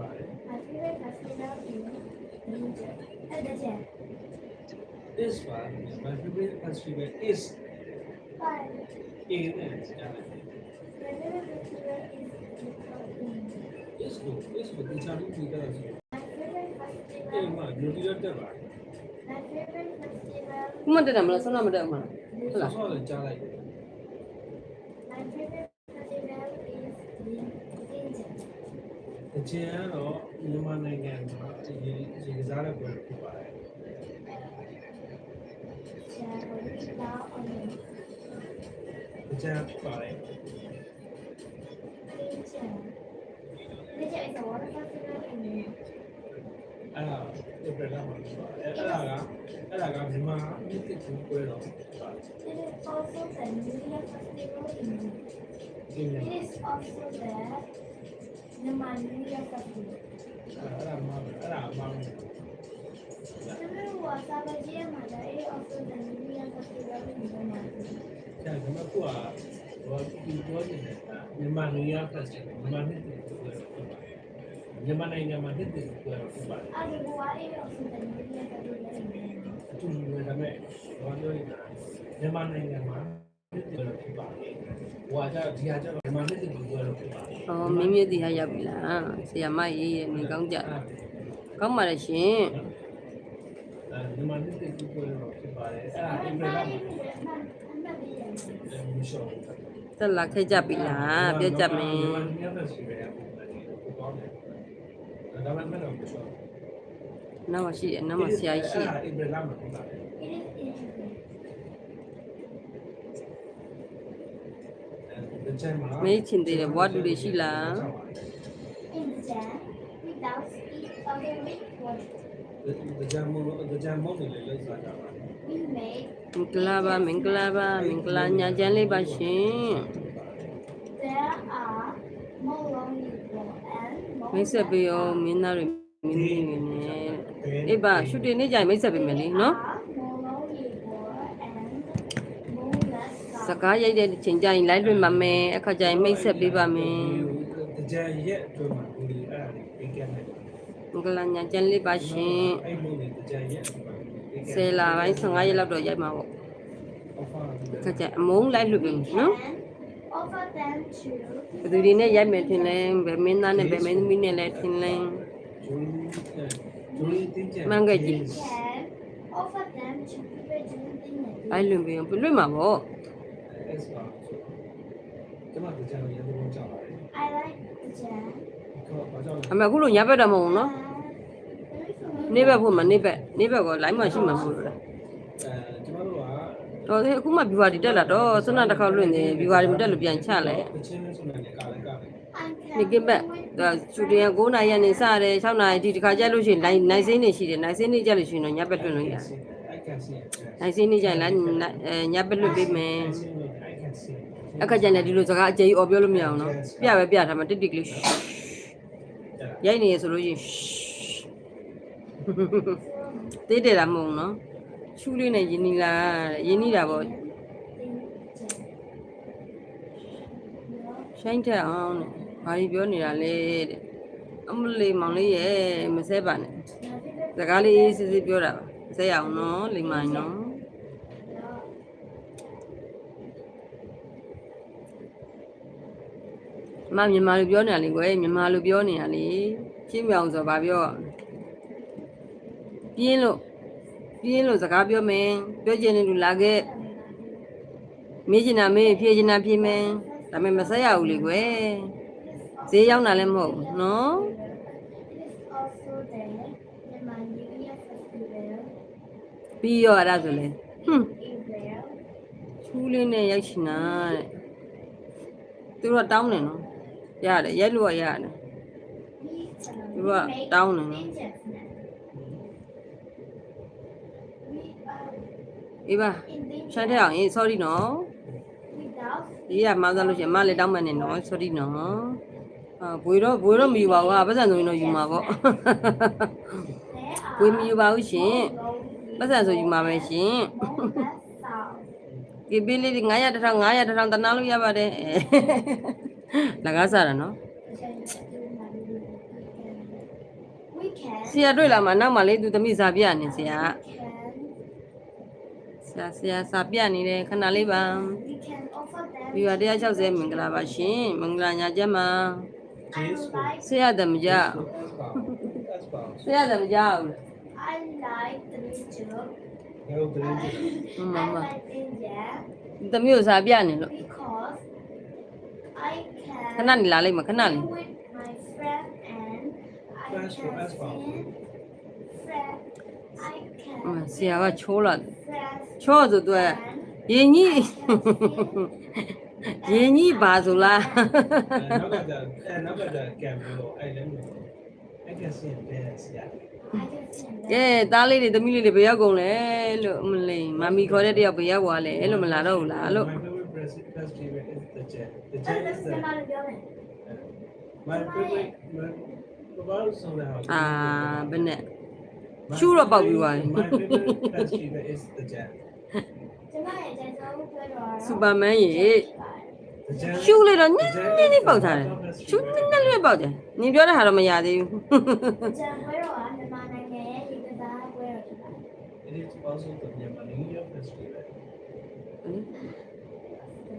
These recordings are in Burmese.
ပါတယ် My favorite festival is Ninja. အဲ့ဒါချက် is ပါ my favorite festival is Five. in and yeah My favorite festival is Ninja. is ကို is ကိုတခြားလူတွေတော့ဆို My favorite အဲ့ festival. မှာလူတွေတော့တက်ပါတယ် My favorite festival. ခုမှတက်တယ်မလားဆုံးတော့မတက်ဘူးမလား ဟုတ်လားဆောလည်းကြားလိုက်တယ် My favorite festival is Ninja. တချင်ကတော့မြန်မာနိုင်ငံမှာဒီဒီကစားတဲ့ပွဲဖြစ်ပါတယ် Charolita on တချင်ဖြစ်ပါတယ် Ninja. Ninja is a water festival in Ninja. အဲ့ဒါဒီပြလာမှာဖြစ်ပါတယ်အဲ့ဒါကအဲ့ဒါကမြန်မာမြစ်တစ်ခုပွဲတော့ဖြစ်ပါတယ် It is also the New Year festival in Ninja. ဒီနေ့ It is also the Myanmar New Year festival. အဲ့ဒါမှအဲ့ဒါမှ Remember what Sabaji Mother is also the New Year festival in Myanmar. ဒါကမှကိုကဘာဒီပြောနေတာမြန်မာနေရာဖ က်စတယ်မြန်မာနှစ်တစ်ခုပွဲတော့ဖြစ်ပါတယ်မြန်မာနိုင်ငံမှာနှစ်တစ်ခုပွဲတော့ဖြစ်ပါတယ် And Goa is also the New Year festival in Myanmar. အတူတူပဲဒါပေမဲ့ဘာပြောနေတာမြန်မာနိုင်ငံမှာနှစ်တစ်ခုဖြစ်ပါတယ်ဟိုကကြဒီဟာကျတော့မြန်မာနှစ်တစ်ခုပွဲတော့ဖြစ်ပါတယ်။အော်မင်းမြတ်တီဟာရောက်ပြီလား။ဆရာမရေးရဲ့နေကောင်းကြ။ကောင်းပါရဲ့ရှင်အဲဒီမှာနှစ်တစ်ခုပွဲတော့ဖြစ်ပါတယ်အဲ့ဒါအင်္ဂလိပ်မှာမရှိဘူး။တက်လာခဲ့ကြပြီလား။ပြောကြမယ်မြန်မာနိုင်ငံဖက်စတယ်ကိုပေါ့တယ်ဒါပေမဲ့တော့မရှိဘူး။နောက်မှရှိတယ်နောက်မှဆရာကြီးရှိတယ် အင်္ဂလိပ်မှာဖြစ်ပါတယ် It is interesting. ဒီချိန် မှာ။မေးချင်သေးတယ်ဘွားတူတွေရှိလား In the jam, without speed of the week water, ဒီချိန်မှာဒီချိန်မှာလည်းလောက်စားကြပါ we made ။မင်္ဂလာပါမင်္ဂလာပါမင်္ဂလာညာချမ်းလေးပါရှင် there are Molongi and မိတ်ဆက်ပေးရောမင်းသားတွေမင်းသမီးတွေနဲ့အေးပါရှူတင်နေကြရင်မိတ်ဆက်ပေးမယ်လေနော် Molongi and Moonless စကားရိုက်တဲ့ချိန်ကျရင် live လွှင့်ပါမယ်အခါကျရင်မိတ်ဆက်ပေးပါမယ်ဒီချိန်ရဲ့အတွင်းမှာဒီအဲ့ဒါလေးပြန်ခဲ့တယ်မင်္ဂလာညာချမ်းလေးပါရှင်အဲ့လိုဒီချိန်ရဲ့အတွင်းမှာဆယ်လာပိုင်း15ရက်လောက်တော့ရိုက်မှာပေါ့ offer အခါကျရင်အမုန်း live လွှင့်ပေးမယ်နော် and offer them to ဘယ်သူတွေနဲ့ရိုက်မယ်ထင်လဲဘယ်မင်းသားနဲ့ဘယ်မင်းသမီးနဲ့လဲထင်လဲဂျိုးဂျိုးတင်းကျ can offer them to people doing things လိုက်လွှင့်ပေးအောင်ပြလွှင့်မှာပေါ့ S ပါကျွန်တော်ဒီချိန်ရဲ့သဘောကျပါတယ် I like the jam. ခေါ်ဘာကြောင့်လဲအမေအခုလိုညဘက်တော့မဟုတ်ဘူးနော် Uh, နေ့ဘက်ဖို့မှာနေ့ဘက်နေ့ဘက်ကော live မှာရှိမှာမဟုတ်ဘူးလားအဲကျွန်တော်တို့ကတော်သေးအခုမှ viewer တွေတက်လာတော့စွမ်းတစ်ခါလွှင့်နေ viewer တွေမတက်လို့ပြန်ချလိုက်တချင်းနဲ့ဆိုနေကာလည်းကာလည်း I နေ့ကဘက်ဒါရှူတင်က9နာရီကနေစတယ်6နာရီဒီတစ်ခါကြက်လို့ရှိရင် live နိုင်စင်းနေရှိတယ်နိုင်စင်းနေကြလို့ရှိရင်တော့ညဘက်လွှင့်လို့ရတယ် I can see it နိုင်စင်းနေကြရင် live အဲညဘက်လွှင့်ပေးမယ် အခါကျရင်ဒီလိုစကားအကျေကြီးអော်ပြောလို့မရအောင်နော်ပြပဲပြထားမှာတစ်တစ်ကလေးရိုက်နေရဆိုလို့ရှိရင်တေးတယ်လားမဟုတ်ဘူးနော်ရှူးလေးနဲ့ရင်းနီလာရင်းနီတာပေါ့ရှိုင်းတက်အောင်တဲ့ဘာကြီးပြောနေတာလဲတဲ့အမလေးမောင်လေးရဲ့မဆဲပါနဲ့စကားလေးစစ်စစ်ပြောတာပါဆဲရအောင်နော်လိမ္မိုင်းနော် အမမြန်မာလိုပြောနေတာလေကွယ်မြန်မာလိုပြောနေတာလေရှင်းမြောင်ဆိုဘာပြောပြင်းလို့ပြင်းလို့စကားပြောမယ်ပြောချင်တယ်လူလာခဲ့မေးချင်တာမေးဖြေချင်တာဖြေမယ်ဒါပေမဲ့မဆက်ရဘူးလေကွယ်ဈေးရောက်တာလည်းမဟုတ်ဘူးနော် It is also there. The Manila Festival ပြီးရောအဲ့ဒါဆိုလေဟွန်း Israel. ချူးလေးနဲ့ရိုက်ချင်တာတဲ့သူတို့ကတောင်းတယ်နော် ရတယ်ရိုက်လို့ရရတယ် We, uh, You we are make down and- ninjas now. We are အေးပါ in danger ရှိုင်းထက်အောင်ရေး sorry နော် without ဒီကမောင်းသားလို့ရှိရင်အမလည်းတောင်းမှန်နေနော် sorry နော်အာဘွေတော့ဘွေတော့မယူပါဘူးဟာပတ်စံဆိုရင်တော့ယူမှာပေါ့ there ဘွေ are မယူပါဘူးရှင် Molongi ပတ်စံဆိုယူမှာပဲရှင် Moonless sound. ဒီပေးလေး900 1000 900 1000တနာလို့ရပါတယ်အဲ လကားစားတာနော် which I do my video. can ဆရာတွေ့လာမှာနောက်မှလေသူသမီးစာပြနေဆရာ can ဆရာဆရာစာပြနေတယ်ခဏလေးပါ we can offer them ဒီဟာ160မင်္ဂလာပါရှင်မင်္ဂလာညာချက်မှာ I like ဆရာတမကြ That's about. ဆရာတမကြဘူး I like the job No, the Ừ, I mama. like India သမီးကိုစာပြနေလို့ because I ခ can ဏနေလာလိုက်မှာခဏလေး be with my friend and I That's can what- that's what- sing friend I အမ can ဆရာကချိုးလာတယ် friends ချော့ဆိုတော့ and ရင်ကြီး I can sing ရင်ကြီးပါဆိုလား now got the and now got the camera. I let me. I can see it dance. Yeah. I can sing ကဲသားလေးတွေသမီးလေးတွေဘယ်ရောက်ကုန်လဲလို့အမလေးမမီခေါ်တဲ့တယောက်ဘယ်ရောက်သွားလဲအဲ့လိုမလာတော့ဘူးလားလို့ My favorite president festival is the jet. The အဲ့ jet ဒါ is စ the မလို့ပြောမယ် my favorite. My about something else. အာဘယ်နဲ့ရှူတော့ပေါက်ပြီးသွားပြီ My favorite festival is the jet. ကျမရဲ့ကျန်စာကိုပြောတော့စူပါမန်ရေ The jet. ရှူလိုက်တော့နည်းနည်းလေးပေါက်ထားတယ်ရှူနည်းနည်းလေးပေါက်တယ်နင်ပြောတဲ့ဟာတော့မရသေးဘူးကျန်ပွဲတော်ကမြန်မာနိုင်ငံရဲ့ဒီကစားပွဲတော်ဖြစ်ပါတယ် It is also the Myanmar New Year festival.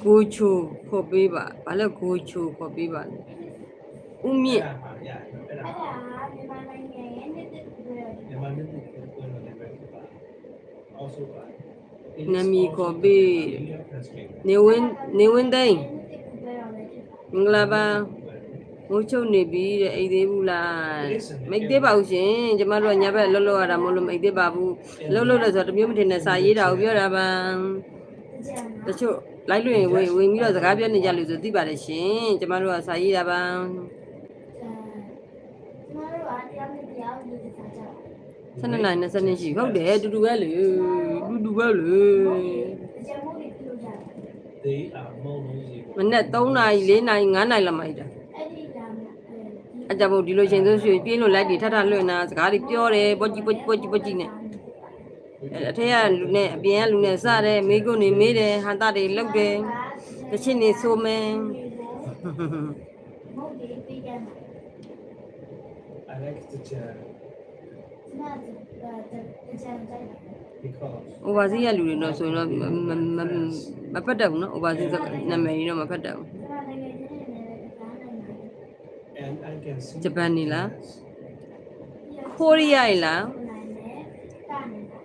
ကိုချိုခေါ်ပေးပါဘာလဲကိုချိုခေါ်ပေးပါလဲဦးမြင့် Yeah, yeah. အဲ့ဒါကမြန်မာနိုင်ငံရဲ့နှစ်သက်ပွဲတော်ဖြစ် Myanmar New Year festival is very good. Also, uh, it is နမီ also ခေါ် the ပေး New Year festival. နေဝင်းနေဝင်းသိန်းနှစ်သက်ပွဲတော်လည်းဖြစ်ပါမင်္ဂလာပါမိုးချုပ်နေပြီတဲ့အိတ်သေးဘူးလားမိတ်သေးပါဘူးရှင်ကျမတို့ကညဘက်လှုပ်လှုပ်ရတာမဟုတ်လို့မိတ်သေးပါဘူးလှုပ်လှုပ်လဲဆိုတော့တမျိုးမထင်နဲ့စာရေးတာကိုပြောတာပါကျန်တချို့ လိုက်လို့ရင်ဝင်ဝင်ပြီးတော့စကားပြောနေကြလို့ဆိုသိပါတယ်ရှင်ကျမတို့ကစာရေးတာပါကျန်ကျမတို့ကတရားနဲ့တရားကိုဒီစားကြပါ12နိုင်20ရှိဟုတ်တယ်တူတူပဲလေတူတူပဲလေကျန်မှုတွေပြုလုပ်ကြတယ် They are more noisy. မနေ့3နိုင်4နိုင်5နိုင်လောက်မှလိုက်တာအဲ့ဒီကမှအကြမို့ဒီလိုချိန်ဆိုရွှေပြင်းလို့လိုက်ပြီးထထလွှင့်တာစကားတွေပြောတယ်ပွက်ကြီးပွက်ပွက်ကြီးပွက်ကြီးနဲ့ အဲ့အထက်ကလူနဲ့အပြင်ကလူနဲ့စတယ်မိကုန်းနေမေးတယ်ဟန်တာတွေလောက်တယ်တချင်နေဆိုမယ်မဟုတ်ဒီပေးကြမှာ I like the jet ကျမတို့ကျန်ကြိုက်တယ် because overseas ကလူတွေတော့ဆိုရင်တော့မမမမဖတ်တတ်ဘူးနော် overseas နာမည်ကြီးတော့မဖတ်တတ်ဘူးကျမနိုင်ငံချင်းနဲ့လည်းကားနိုင်တယ် and I can see Japan နေလား Yes. ကိုရီးယားလား နိုင်တယ်တာနိုင်တယ်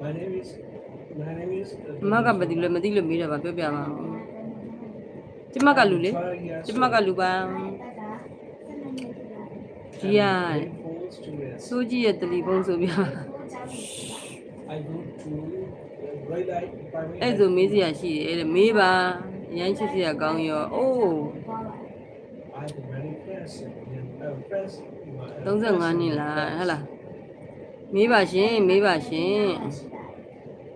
My name is my name is အမကမသိလို့မသိလို့မေးတာပါပြောပြပါဦးကျမကလူလေကျမကလူပါကြီးရစိုးကြီးရဲ့တယ်လီဖုန်းဆိုပြ I go to red light primary အဲ့ဆိုမေးစရာရှိတယ်တဲ့မေးပါရမ်းချစ်စရာကောင်းရောအိုး I am very fast and uh, fast 35နှစ်လားဟဟလား မေးပါရှင်မေးပါရှင်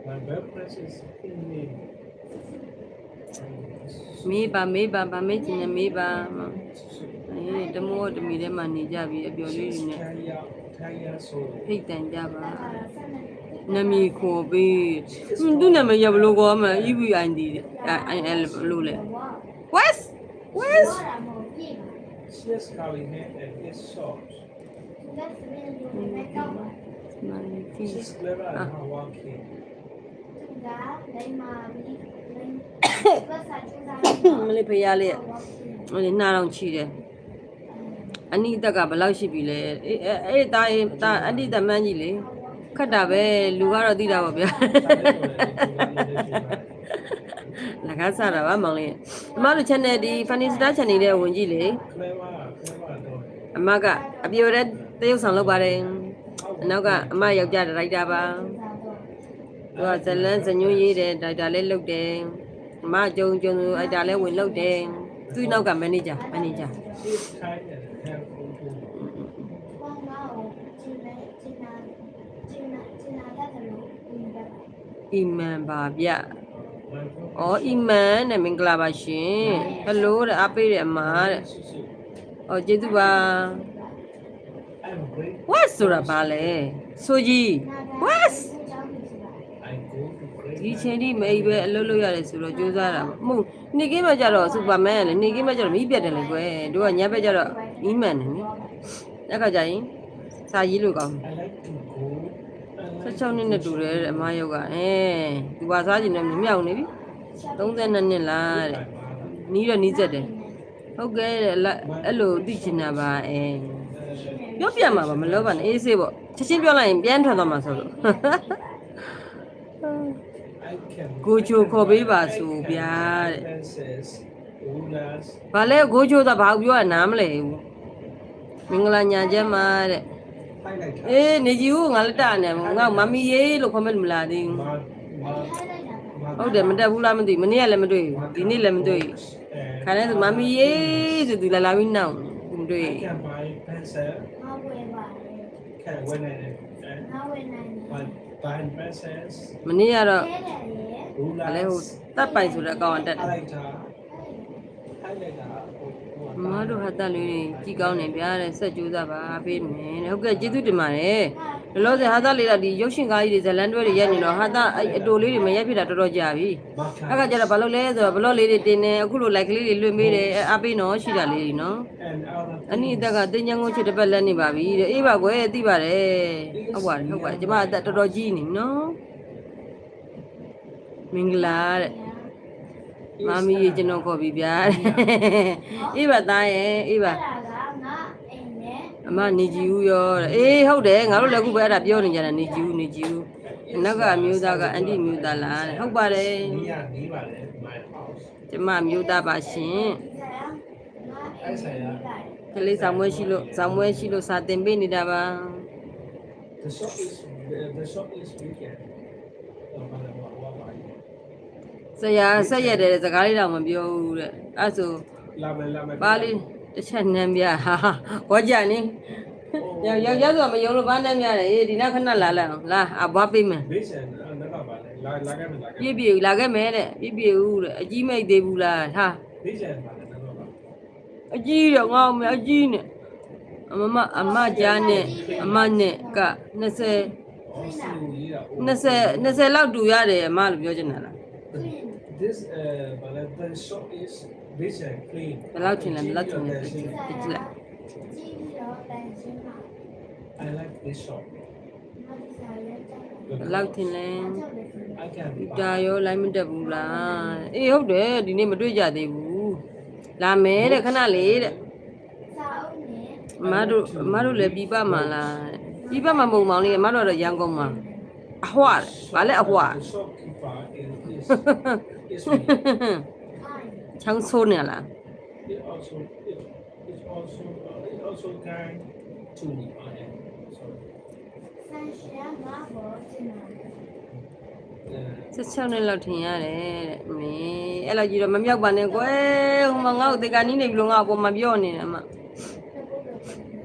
My web press is in me မေးပါမေးပါဗာမေးချင်တယ်မေးပါအေးတမောတမီထဲမှာနေကြပြီအပျော်လေးတွေနဲ့ Tanya Tanya so ဖိတ်တန်ကြပါနမီခေါ်ပေးဟွန်းသူ့နာမည်ရဘလို့ခေါ်မှာ EVID တဲ့အဲအဲဘလို့လဲ West West she has curly hair and is soft. She's clever and hardworking. မလေးဖေးရလေးဟိုလေနှာတော့ချီတယ်အနိတက်ကဘယ်လောက်ရှိပြီလဲအေးအဲအေးတာအေးတာအနိတမန်းကြီးလေခတ်တာပဲလူကတော့သိတာပါဗျာလကားစားတာပါမောင်လေးအမတို့ channel ဒီ Funny Star channel တဲ့ဝင်ကြည့်လေ Clever, clever though. အမကအပြိုတဲ့တရုပ်ဆောင်လုပ်ပါတယ် အနောက်ကအမယောက်ျားဒါရိုက်တာပါသူကဇလန်းဇညွှန်းရေးတယ်ဒါရိုက်တာလည်းလုပ်တယ်အမကြုံကြုံအဲ့ဒါလည်းဝင်လုပ်တယ်သူ့နောက်ကမန်နေဂျာမန်နေဂျာ She's kind and helpful too. အီမန်ပါဗျ My ဩအီမန်နဲ့မင်္ဂလာပါရှင်ဟယ်လိုတဲ့အားပေးတယ်အမတဲ့ Susu. ဩကျေးဇူးပါ I'm great. What ဆိုတာဘာလဲဆိုကြီး what I go to great. ဒီချိန်ထိမအိပ်ပဲအလုပ်လုပ်ရတယ်ဆိုတော့ကြိုးစားတာပေါ့မဟုတ်နေကင်းမကြတော့စူပါမန်ကလည်းနေကင်းမကြတော့မီးပြတ်တယ်လေကွယ်တို့ကညဘက်ကြတော့အီမန်တယ်နိအဲ့ခါကျရင်စာရေးလို့ကောင်းတယ် I like to go. I like 16နှစ်နဲ့တူတယ်တဲ့အမရုပ်ကအဲသူပါစားခြင်းနဲ့မြောက်နေပြီ32နှစ်လားတဲ့နီးတော့နီးစက်တယ်ဟုတ်ကဲ့တဲ့လက်အဲ့လိုသိချင်တာပါအဲ ပြောပြမှာပါမလို့ပါနဲ့အေးစေးပေါ့ချက်ချင်းပြောလိုက်ရင်ပြန်ထွက်သွားမှာဆိုလို့ I can ကိုချိုခေါ်ပေးပါဆိုဗျာတဲ့ Princess, rulers, ဘာလဲကိုချိုသာဘာပြောရနားမလဲဘူးမင်္ဂလာညာချက်မှာတဲ့ highlight. အေးနေကြီးကိုငါလက်တနေငါမမီရေးလို့ခေါ်မဲ့မလားသေးဘူး Mud, အဲ့ mud, လိုက်တာပါဟုတ်တယ်မတက်ဘူးလားမသိဘူးမနေ့ကလည်းမတွေ့ဘူးဒီနေ့လည်းမတွေ့ဘူး and ခါလဲဆိုမမီရေးဆိုသူလာလာပြီးနောက်မတွေ့ I can buy pencil, ငါဝယ်ပါတယ် can when I and ငါဝယ်နိုင်တယ် buy buy pencils, မနေ့ကတော့ခဲတယ်လေ rulers. အလဲဟိုတပ်ပိုင်ဆိုတဲ့အကောင်အတက်တယ် highlighter, highlighter. မမတို့ဟာတက်လေးတွေကြီးကောင်းနေဗျာတဲ့ဆက်ကြိုးစားပါပေးမယ်တဲ့ဟုတ်ကဲ့ကျေးဇူးတင်ပါတယ် လောလောဆယ်ဟာသားလေးကဒီရုပ်ရှင်ကားကြီးတွေဇလန်တွဲတွေရက်နေတော့ဟာသားအဲ့အတိုလေးတွေမရက်ဖြစ်တာတော်တော်ကြာပြီ Marker. အဲ့ကကြတော့ဘာလို့လဲဆိုတော့ဘလော့လေးတွေတင်နေအခုလို like ကလေးတွေလွှင့်ပေးတယ်အဲ့အားပေးနော်ရှိတာလေးတွေနော် And other အနည်းအသက်ကတင်ချင်ကုန်ချစ်တစ်ပတ်လက်နေပါပြီတဲ့အေးပါကွယ်သိပါတယ်ဟုတ်ပါတယ်ဟုတ်ပါတယ်ကျမအသက်တော်တော်ကြီးနေပြီနော်မင်္ဂလာတဲ့မမီးရေကျွန်တော်ခေါ်ပြီးဗျာတဲ့အေးပါသားရဲ့အေးပါအဲ့ဒါကငါအိမ်နဲ့ အမနေကြည့်ဦးရောတဲ့အေးဟုတ်တယ်ငါတို့လည်းအခုပဲအဲ့ဒါပြောနေကြတာနေကြည့်ဦးနေကြည့်ဦးနောက်ကအမျိုးသားကအန်တီမျိုးသားလားတဲ့ဟုတ်ပါတယ် near near my house. ကျမမျိုးသားပါရှင်ဆရာငါအိမ်နဲ့လိုက်ကလေးဆောင်မွေးရှိလို့ဆောင်မွေးရှိလို့စာတင်ပေးနေတာပါ The shop is the, the shop is weekend. Oh, but what what what? ဆရာဆက်ရက်တယ်တဲ့စကားလေးတော့မပြောဘူးတဲ့အဲ့ဆို Lama lama. ပါလေး တစ်ချက်နှမ်းပြဟာဟာဘောကြနေယောက်ယောက်ျားဆိုမယုံလို့ဘာနှမ်းပြတယ်အေးဒီနောက်ခဏလာလိုက်အောင်လာအဘွားပေးမယ် Vision, another one. La la game la ပြည့် game. ပြည့်လာခဲ့မယ်တဲ့ပြည့်ပြည့်ဦးတဲ့အကြီးမိတ်သေးဘူးလားဟာ Vision, another one. အကြီးတော့ငါ့မအကြီးနဲ့အမမအမကြားနဲ့အမနဲ့က20 Also, yeah. 20 20လောက်တူရတယ်အမလို့ပြောချင်တာလား This uh, but the shop is vision clean. ဘယ်လောက်ထင်လဲဘယ်လောက်ထင်လဲပြ Vision. ကြည့်လိုက်ကြည့်ပြီးတော့တန်ရှင်းပါ I like this shop. ငါဒီစားရဲကြတယ်ဘယ်လောက်ထင်လဲ I can ဒါရောလိုက်မတက်ဘူးလားအေးဟုတ်တယ်ဒီနေ့မတွေ့ကြသေးဘူးလာမယ်တဲ့ခဏလေးတဲ့စာအုပ်နဲ့အမတို့အမတို့လည်းပြပမှာလားပြပမှာမဟုတ်မောင်လေးအမတို့ကတော့ရန်ကုန်မှာအဟွာတဲ့ဗာလဲအဟွာ ချောင်းဆိုးနေလား it also it it also uh, it also kind to me on it. So ဆန်ရှင်းငါဘောကျင်တယ် uh, 16နှစ်လောက်ထင်ရတယ်တဲ့မင်းအဲ့လောက်ကြီးတော့မမြောက်ပါနဲ့ကွယ်ဟိုမှာငါ့ကိုတေကန်နီးနေပြီလို့ငါ့အပေါ်မှာပြောနေတယ်အမ